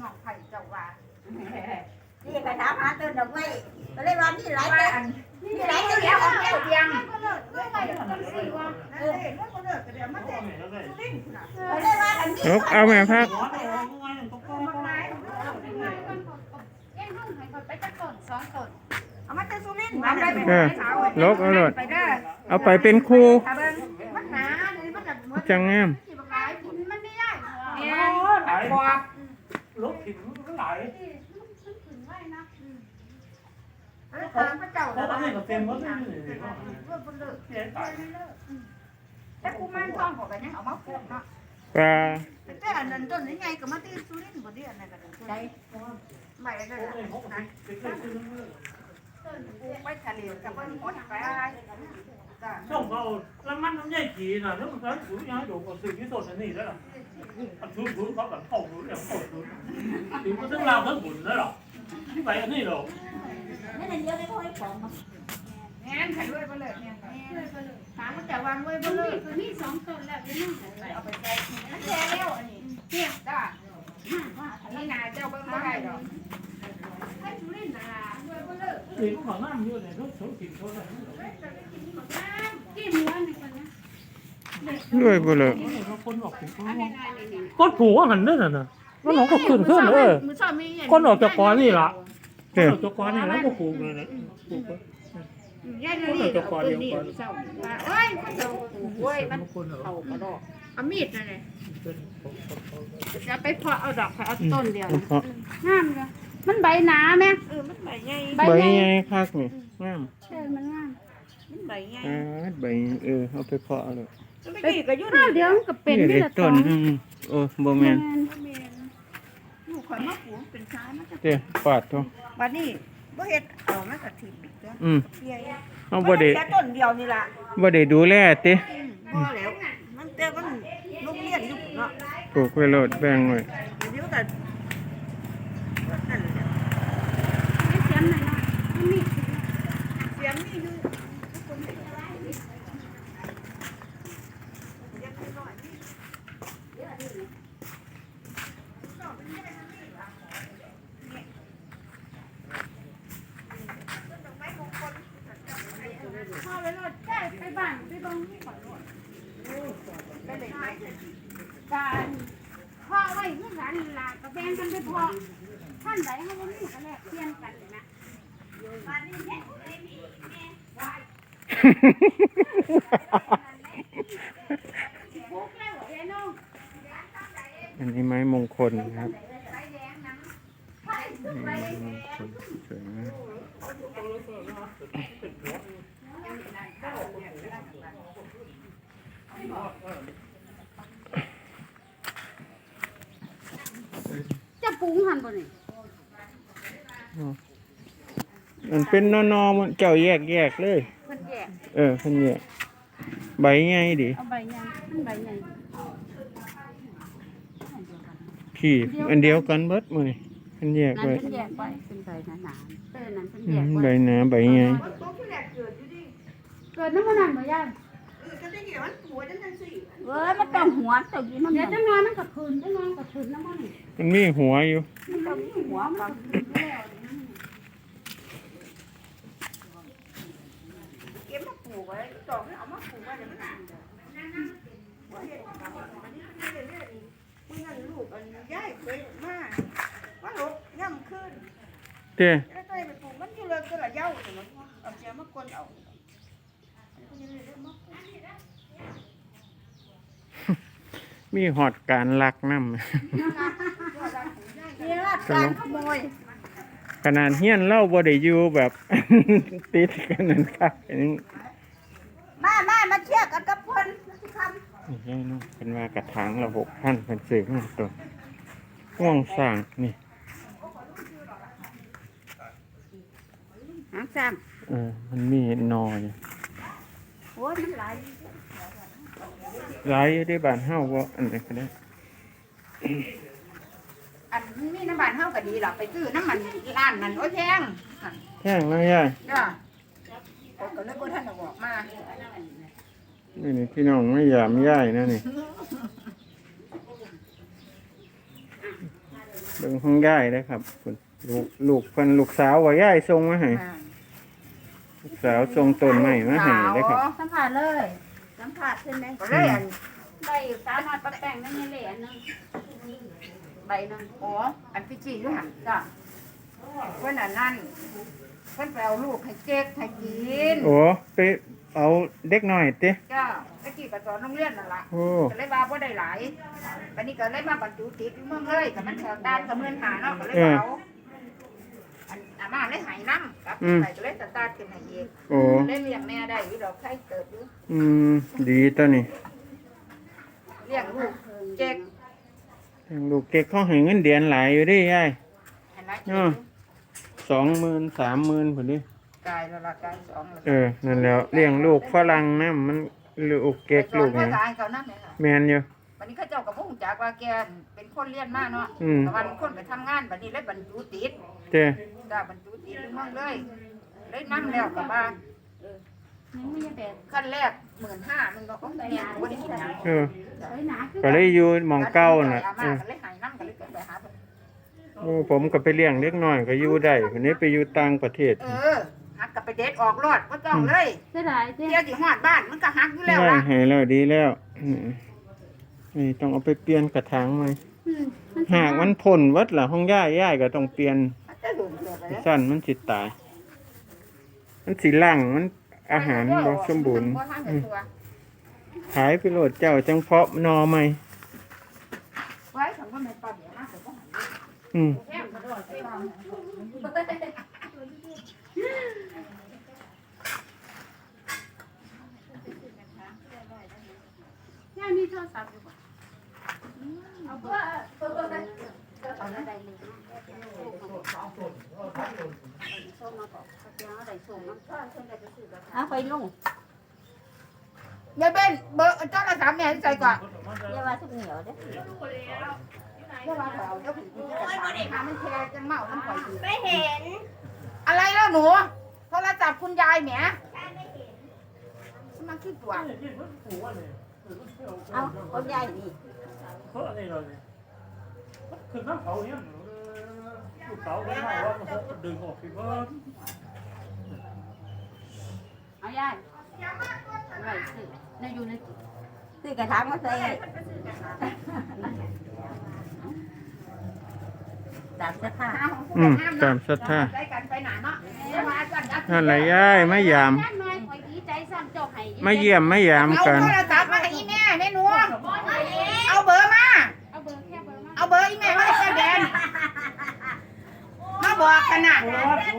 น้องไผ่เจ้าว่านี่ไปถามหาต้นดอกไม้ก็เลยว่านี่หลายว่าต้นอันนี่หลายต้นแล้วของแก้วเพียงก็เลิกเลิกไปจังซี่ว่าเออเลิกก็เลิกก็เดี๋ยวมาแต่สุรินทร์น่ะก็เลยว่าอันนี้นกเอาแม่พักมักนายเอ็งห้องให้คนไปจักต้นสองต้นเอามาแต่สุรินทร์มาไปเออลกเอาโลดไปเด้อเอาไปเป็นครูถ้าเบิ่งมันหนาเดี๋ยวมันจะจังงามที่บักหลายกินมันได้ยากโอ้หนักกว่า ลบถิ่นก็ไหลขึ้นไว้นะเออถามพระเจ้าเพราะว่าให้กับเต็มหมดเลยเลิกบ่เลิกเสียตายแต่กูมันทองก็ก็ยังเอามาปลูกเนาะปลาแต่อันนั้นต้นนี้ไงก็มาตีสุรินทร์บ่ได้อันนั้นก็ได้ไม่ได้นะปลูกไปทะเลกับเพิ่นหมดไปอะไร จ้ะต้องเอาแล้วมันน้ำใหญ่กี่น่ะแล้วมันก็ถูกย้ายดูกับสิ่งที่สดนี่แล้วล่ะอันทุนทุนเขาแบบเข้าทุนอย่างเข้าทุนถึงก็ต้องลาวทั้งบุญแล้วหรอที่ไปอันนี้หรอนี่นั่นเดียวได้พ่อให้ของมาแม่นให้ด้วยบ่เลิกเนี่ยเลยไปเลยถามมันจะวางไว้ตรบ่งเลินี้กตัวนี้สองต้นแล้วยังไม่เอาไปใส่แช่แล้วอันนี้เนี่ยจ้าอันนี้นาเจ้าเบิ่งบ่ได้ดอกให้ทุเรียนน่ะด้วยบ่เลิกนี่ก็ขอน้ำอยู่เนี่ยเขาเขาถิ่นเขาอะไร กินเนื้อนี่คนนะ ด้วยบ่เลยเขาคนออกถิ่นเขาอันนี้นี่นี่คนผูกหันนั่นน่ะมันน้องก็ขึ้นขึ้นเออมื้อเช้ามีคนออกจากกอนี่ล่ะเด้อตัวกอนี่แล้วก็ผูกเลยนะผูกยายนี่เอาปืนนี่เช้าว่าเอ้ยมันจะโอ้ยมันคนเหรอเอากระดอกเอามีดนั่นแหละเป็นจะไปเพาะเอาดอกเอาต้นเดียวเพราะงามเลยมันใบหนาแม่เออมันใบใหญ่ใบใบใหญ่ใหญ่คักนี่งามเออมันงามมันใบใหญ่อ่าใบเออเอาไปเพาะเลย ไปกี่ก็อยู่ข้านี่วเดียวมันก็เป็นนี่นี่เด็แหละต้นอืมโอ้บ่แม่นลูกข่อยมาปลูกเป็นซ้ายมันจะเด้อปาดโตบัดนี้บ่เฮ็ดเอามันก็ถิ่มอีกเด้ออืมเสียเอาบ่ได้แค่ต้นเดียวนี่ล่ะบ่ได้ดูแลติพอแล้ว มันแต่มันโรงเรียนอยู่เนาะปลูกไว้โลดแบ่งไว้เดี๋ยวแต่นั่นแหละเสียมหน่อยนะมันมีเสียงนี่อยู่ทุกคนเห็นเสียงน้อยนี่ดอกไม้มงคล พ่อไปรถใช่ไปบ้านไปบ้านนี่ก่อนรถ ไปเลยไหม การพ่อไว้เมื่อหลานหลานก็แบ่งกันไปพอท่านใดเขาบ่มีก็แลกเปลี่ยนกันนะปุ๊กแล้วเหรอยายน้องอันนี้ไม้มงคลนะครับไม้มงคลสวยมากจะ ปรุงหันบ่นี่มันเป็นนอๆมันเจ้าแยกแยกๆเลย เพิ่นแยกเออเพิ่นแยกใบใหญ่ดิเอาใบใหญ่มันใบใหญ่พี่อันเดียวกันเบิดมื้อนี่เพิ่นแยกนั่นไว้เพิ่นแยกไว้เป็นใบหนาๆเออนั่นเพิ่นอืแยกมไว้ใบหนาใบใหญ่ตรงที่แรกเกิดอยู่ดิเกิดน้ำมันนั่นบ่ยาย เออก็ได้เกี่ยวมันป่วยจังซั่นสิเว้ยมันต้องหัวต้องอยู่น้ำเดี๋ยวมันจังน้อยมันก็คืนจังน้อยก็คืนน้ำมันนี่มันมีหัวอยู่มันต้องมีหัวมันเก็บมาปลูกไว้ดอกนี่เอามาปลูกไว้เดี๋ยวมันหนาบ่เฮ็ดอันนี้เรื่อยๆมึงนั่นลูกอันยายเคยมาว่าลูกย่ำขึ้นเด้แล้วก็ไปปลูกมันอยู่เลยก็ละเย้าแต่มันเอาเสียมากวนเอา มีหอดการลักน้ำนี่ละการขโมยขนาดเฮียนเล่าบ่ได้อยู่แบบ ติดกันนั่นครับอันนี้มามามาเชี่ยกันกับเพิ่นสิคนี่ยายน้องเป็นว่ากระถางละหกพันเป็นซื้อมาตัวห่วงสร้างนี่หางซ้เออมันมีหนออยู่ำโอ้ยมันหลาย หลายอยู่ที่บ้านเฮาบ่อันนี้ก็ได้อันนี้น้ำบานเฮาก็ดีหรอกไปซื้อน้ำมันร้านนั้นโอ้ยแพงแห้งแล้วยายเด้อผมก็เลยบ่ทันได้บอกมานี่นี่พี่น้องไม่ยามยายนะนี่เบิ่งห้องย่ายได้อครับคุณลูกลูกเพิ่นลูกสาวว่าย่ายส่งมาให้อ่าลูกสาวส่งต้นไม้มาให้ได้อครับสัมผัสเลย สัมผัสขึ้นไหมก็เลยอันได้สาวน้อยปะแป้งนั่นนี่เหรียญนึงใบนึงอ๋ออันพี่จีอยู่หันจ้ะเพิ่นอันนั่นเพิ่นไปเอาลูกให้เจ๊กให้กินโอ้ไปเอาเด็กน้อยติจ้าตะกี้ก็สอนโรงเรียนนั่นล่ะโอ้ก็เลยว่าบ่ได้หลายวันนี้ก็เลยมาบรรจุติดอยู่เมืองเลยก็มันแถวด้านกับเมืองหาเนาะก็เลยเอาอันอามาเลยหายน้ำกลับไปก็เลยสตาร์ทขึ้นให้เองโอ้เลยเลี้ยงแม่ได้อยู่ดอกไข่เติบอยู่อืม ดีตัวนี้เลี้ยงลูกเจ๊กลูกเก็กเขาให้เงินเดือนหลายอยู่เดิยายเห็นไหมอ้อสองหมื่นสามหมื่นพุ่นดิกายแล้วละกายสองแล้วเออนั่นแหล้วเลี้ยงลูกฝรั่งนะมันลูกเก็กลูกไงเนี่ยกายเขานั่นเลยค่ะแมนอยู่ วันนี้เขาเจ้ากับพวกจากว่าแกเป็นคนเลี้ยนมากเนาะอืม แต่วันคนไปทำงานบัดนี้เลยบรรจุติดเจ้ จ้าบรรจุติดอยู่เมืองเลย เลยนั่แล้วกับว่านี่ไม่ใช่แบบขั้นแรกหมื่นห้ามันก็ต้องเมียบ่ได้กินหยังเออเฮ้ยหนาคือก็เลยอยู่หมองเก้าน่ะอาเอมาอก็เลยหายน้ำก็เลยเกิดไปหาเพิ่นโอ้ผมก็ไปเลี้ยงเล็กน้อยก็อยู่ได้คนนี้ไปอยู่ต่างประเทศเออหักกับไปเด็ดออกรอดก็ต้องเลยเสียดายเจ้เที่ยวที่ฮอดบ้านมันก็หักอยู่แล้วได้ล่ะให้แล้วดีแล้วอืมนี่ต้องเอาไปเปลี่ยนกระถางไหมอืมหากมันพ่นวัดล่ะห้องย่าย่ายก็ต้องเปลี่ยนมันจะหลุดเลยไปแล้ว สั้นมันสิตาย มันสิล่างมันอาหารบ่สมบูรณ์บ่ทันได้อืมตัวขายไปโหลดเจ้าจังเพาะหนอใหม่ไว้ฉันก็ไม่ปลาเดี๋ยวมาเดี๋ยวก็หันอืม แค่กระโดดไปวาง ย่ามีโทรศัพท์อยู่ป่ะเอาเบอร์เอาแล้วได้เลยส่งมา บอกเขาจะเอาได้ส่งมาก็เพิ่นได้ไปซื้อแล้วเอาไปลุงยายเบ้นเบอร์โทรศัพท์แม่ที่ใส่ก่อนอย่าว่าทุกเหนียวเด้อเดี๋ยวมาเอาเดี๋ยวผมจะถามหามันแชร์จังเมามันปล่อยอยู่ไม่เห็น อะไรแล้วหนูโทรศัพท์คุณยายแหมสมาคิดตัวเอาคนใหญ่นี่เพราะอะไรเราเนี่ยคือน้ำเขาเนี่ยลูกสาวไม่ได้ว่ามันดึงออกสิเพิ่ม เอาย่ายไว้ซื้อในอยู่ใน ซื้อกระถางมาใส่ตามเสื้อผ้าอืมตามศรัทธาใส่กันไปหนาเนาะเดี๋ยวมาจัดจัดนั่นแหละยายไม่ยามย่านน้อยคอยดีใจซ้ำเจ้าให้ ไม่เยี่ยมไม่ยามเอากันโทร